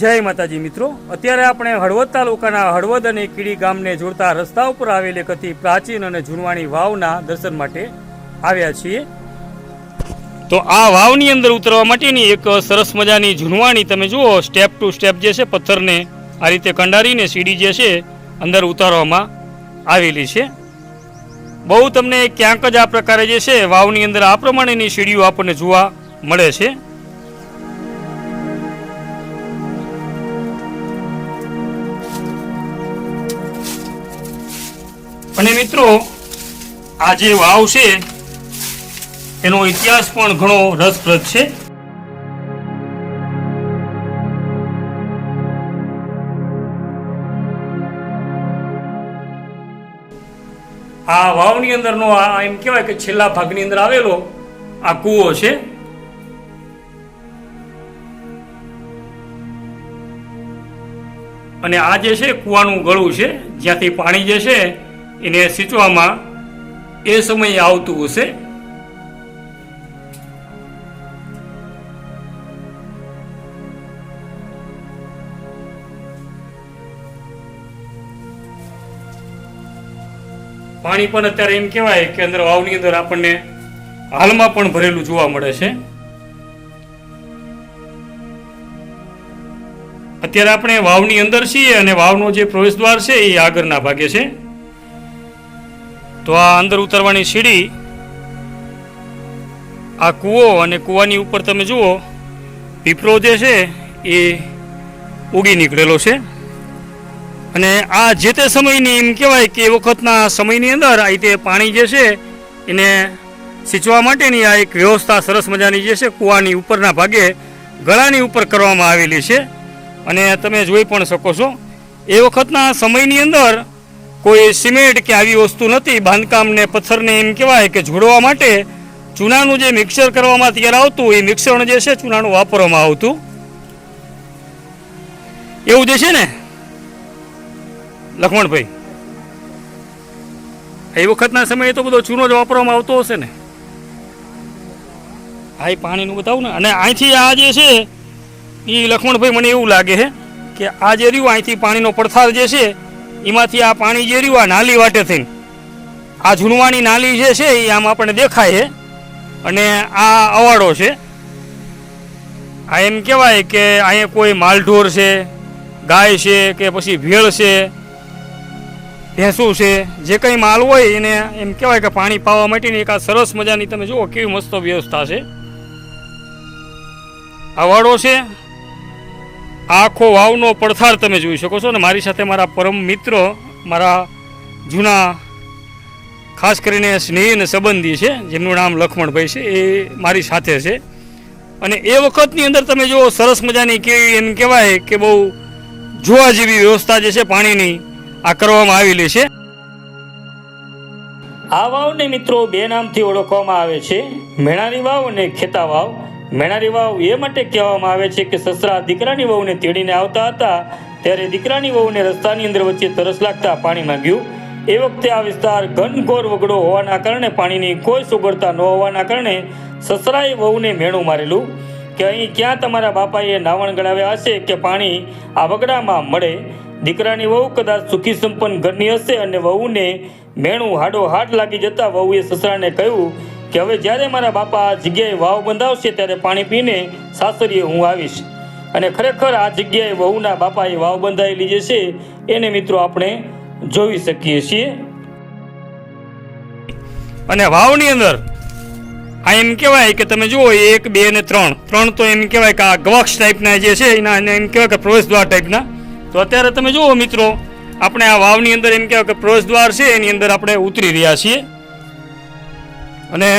જય માતાજી મિત્રો. અત્યારે આપણે હળવદ તાલુકાના હળવદ અને કીડી ગામને જોડતા રસ્તા ઉપર આવેલી અતિ પ્રાચીન અને જૂનવાણી વાવના દર્શન માટે આવ્યા છીએ. તો આ વાવની અંદર ઉતરવા માટેની એક સરસ મજાની જૂનવાણી તમે જુઓ સ્ટેપ ટુ સ્ટેપ જે છે, પથ્થરને આ રીતે કંડારીને સીડી જે છે, અંદર ઉતારવામાં આવેલી છે. બહુ તમને ક્યાંક જ આ પ્રકારે જે છે, વાવની અંદર આ પ્રમાણેની સીડીઓ આપણને જોવા મળે છે. અને મિત્રો, આ જે વાવ છે, એનો ઇતિહાસ પણ ઘણો રસપ્રદ છે. આ વાવની અંદરનો આ એમ કહેવાય કે છેલ્લા ભાગની અંદર આવેલો આ કૂવો છે. અને આ જે છે, કૂવાનું ગળું છે, જ્યાંથી પાણી જે છે એને સિંચવામાં એ સમયે આવતું હશે. પાણી પણ અત્યારે એમ કહેવાય કે અંદર વાવની અંદર આપણને હાલમાં પણ ભરેલું જોવા મળે છે. અત્યારે આપણે વાવની અંદર છીએ અને વાવનો જે પ્રવેશદ્વાર છે એ આગળના ભાગે છે. તો આ અંદર ઉતરવાની સીડી, આ કૂવો અને કૂવાની ઉપર તમે જુઓ, પીપળો જે છે એ ઉગી નીકળેલો છે. અને આ જે તે સમયની એમ કહેવાય કે એ વખતના સમયની અંદર આ રીતે પાણી જે છે એને સિંચવા માટેની આ એક વ્યવસ્થા સરસ મજાની જે છે કૂવાની ઉપરના ભાગે ગળાની ઉપર કરવામાં આવેલી છે. અને તમે જોઈ પણ શકો છો, એ વખતના સમયની અંદર કોઈ સિમેન્ટ કે આવી વસ્તુ નથી, બાંધકામને, પથ્થરને એમ કહેવાય કે જોડવા માટે ચૂનાનું જે મિક્સર કરવામાં તૈયાર આવતું, એ મિક્સર જે છે ચૂનાનું વાપરવામાં આવતું. એવું જે છે ને? લખમણભાઈ એ વખતના સમયે તો બધો ચૂનો જ વાપરવામાં આવતો હશે ને? હા એ પાણીનું બતાવું ને. અને અહીંથી આ જે છે એ લખમણભાઈ મને એવું લાગે છે કે આ જે રહ્યું, અહીંથી પાણીનો પડથાર જે છે એમાંથી આ પાણી જે રહ્યું, આ નાલી વાટે થઈને. આ ઝૂનવાની નાલી જે છે એ આમ આપણને દેખાય છે. અને આ અવાડો છે. આ એમ કહેવાય કે અહીંયા કોઈ માલઢોર છે, ગાય છે કે પછી ભેળ છે, ભેંસું છે, જે કંઈ માલ હોય એને એમ કહેવાય કે પાણી પાવા માટેની એક આ સરસ મજાની તમે જુઓ કેવી મસ્ત વ્યવસ્થા છે. આ વાડો છે આખો વાવનો પડથાર તમે જોઈ શકો છો ને મારી સાથે મારા પરમ મિત્રો, મારા જૂના ખાસ કરીને સ્નેહી અને સંબંધી છે, જેમનું નામ લખમણભાઈ છે, એ મારી સાથે છે. અને એ વખતની અંદર તમે જુઓ, સરસ મજાની કેવી એમ કહેવાય કે બહુ જોવા જેવી વ્યવસ્થા જે છે પાણીની આ કરવામાં આવેલી છે. આ વાવને મિત્રો બે નામથી ઓળખવામાં આવે છે. મેણાની વાવ અને ખેતા વાવ. મેણાની વાવ એ માટે કહેવામાં આવે છે કે સસરા દીકરાની વહુને તેડીને આવતા હતા, ત્યારે દીકરાની વહુને રસ્તાની અંદર વચ્ચે તરસ લાગતા પાણી માંગ્યું. એ વખતે આ વિસ્તાર ઘનઘોર વગડો હોવાના કારણે પાણીની કોઈ સુગડતા ન હોવાના કારણે સસરાએ વહુને મેણું મારેલું. કે અહીં ક્યાં તમારા બાપાએ નાવણ ગણાવ્યા હશે કે પાણી આ વગડામાં મળે? દીકરાની વહુ કદાચ સુખી સંપન્ન ઘરની હશે અને વહુને મેણું હાડો હાડ લાગી જતા વહુએ સસરાને કહ્યું કે હવે જ્યારે મારા બાપા આ જગ્યાએ વાવ બંધાવશે ત્યારે પાણી પીને સાસરીએ હું આવીશ. અને ખરેખર આ જગ્યાએ વહુના બાપાએ વાવ બંધાયેલી જે છે, એને મિત્રો આપણે જોઈ શકીએ છીએ. અને વાવની અંદર, આ એમ કહેવાય કે તમે જુઓ, એક, બે અને ત્રણ. ત્રણ તો એમ કહેવાય કે આ ગવક્ષ ટાઈપના જે છે, એના એમ કહેવાય કે પ્રવેશદ્વાર ટાઈપના તો અત્યારે તમે જુઓ મિત્રો, આપણે આ વાવની અંદર એમ કહેવાય કે પ્રવેશદ્વાર છે, એની અંદર આપણે ઉતરી રહ્યા છીએ. અને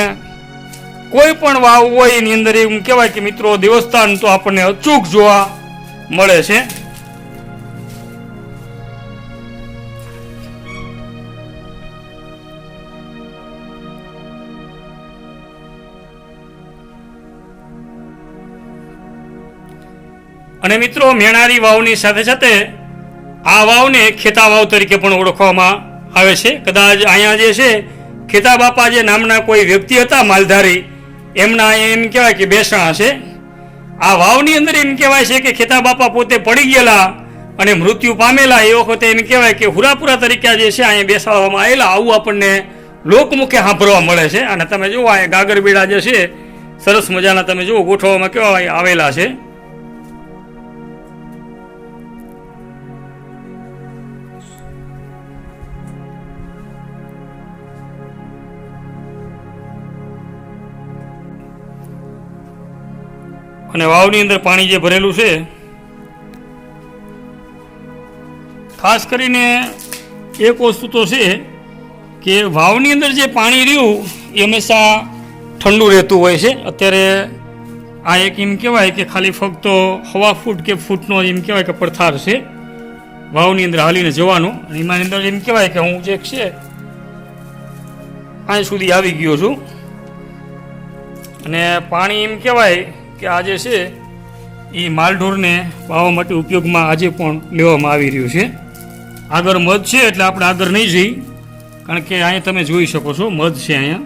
કોઈ પણ વાવ હોય એની અંદર એમ કહેવાય કે મિત્રો, દેવસ્થાન તો આપણને અચૂક જોવા મળે છે. અને મિત્રો, મેણારી વાવની સાથે સાથે આ વાવને ખેતા વાવ તરીકે પણ ઓળખવામાં આવે છે. કદાચ અહીંયા જે છે ખેતા બાપા જે નામના કોઈ વ્યક્તિ હતા માલધારી, એમના એમ કહેવાય કે બેસણા છે. આ વાવની અંદર એમ કહેવાય છે કે ખેતા બાપા પોતે પડી ગયેલા અને મૃત્યુ પામેલા. એ વખતે એમ કહેવાય કે હુરાપુરા તરીકે જે છે અહીંયા બેસાડવામાં આવેલા. આવું આપણને લોકમુખે સાંભળવા મળે છે. અને તમે જુઓ અહીંયા ગાગરબીડા જે છે, સરસ મજાના તમે જુઓ, ગોઠવવામાં કેવા આવેલા છે. અને વાવની અંદર પાણી જે ભરેલું છે, ખાસ કરીને એક વસ્તુ તો છે કે વાવની અંદર જે પાણી રહ્યું, એ હંમેશા ઠંડુ રહેતું હોય છે. અત્યારે આ એક એમ કહેવાય કે ખાલી ફક્ત હવા ફૂટ કે ફૂટનો એમ કહેવાય કે પડથાર છે, વાવની અંદર હાલીને જવાનો. અને એમાં અંદર એમ કહેવાય કે હું જે છે, અહીં સુધી આવી ગયો છું. અને પાણી એમ કહેવાય કે આ જે છે એ માલઢોરને વાવવા માટે ઉપયોગમાં આજે પણ લેવામાં આવી રહ્યું છે. આગળ મધ છે એટલે આપણે આગળ નહીં જઈ, કારણ કે અહીંયા તમે જોઈ શકો છો, મધ છે અહીંયા.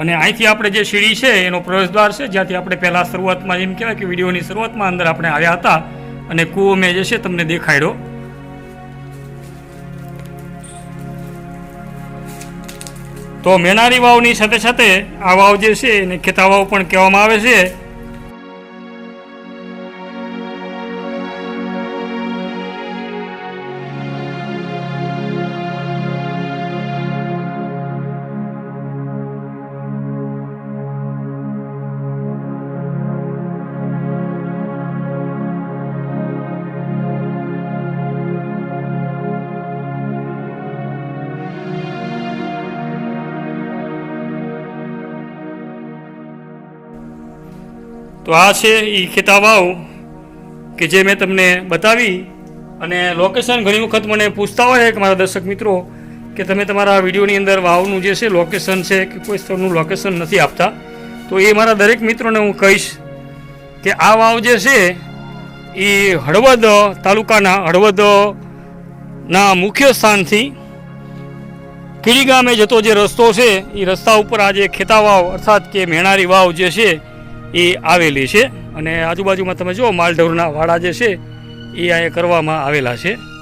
અને અહીંથી આપણે જે સીડી છે, એનો પ્રવેશદ્વાર છે, જ્યાંથી આપણે પહેલાં શરૂઆતમાં એમ કહેવાય કે વિડીયોની શરૂઆતમાં અંદર આપણે આવ્યા હતા. અને કૂવો મેં જે છે, તમને દેખાડ્યો. તો મેનારી વાવની સાથે સાથે આ વાવ જે છે એને ખેતા વાવ પણ કહેવામાં આવે છે. તો આ છે એ ખેતા વાવ કે જે મેં તમને બતાવી. અને લોકેશન ઘણી વખત મને પૂછતા હોય કે મારા દર્શક મિત્રો કે તમે તમારા વિડીયોની અંદર વાવનું જે છે લોકેશન છે કે કોઈ સ્થળનું લોકેશન નથી આપતા. તો એ મારા દરેક મિત્રોને હું કહીશ કે આ વાવ જે છે એ હળવદ તાલુકાના હળવદના મુખ્ય સ્થાનથી કીડી ગામે જતો જે રસ્તો છે એ રસ્તા ઉપર આ જે ખેતા વાવ અર્થાત કે મેણારી વાવ જે છે એ આવેલી છે. અને આજુબાજુમાં તમે જુઓ, માલઢોરના વાડા જે છે, એ અહીંયા કરવામાં આવેલા છે.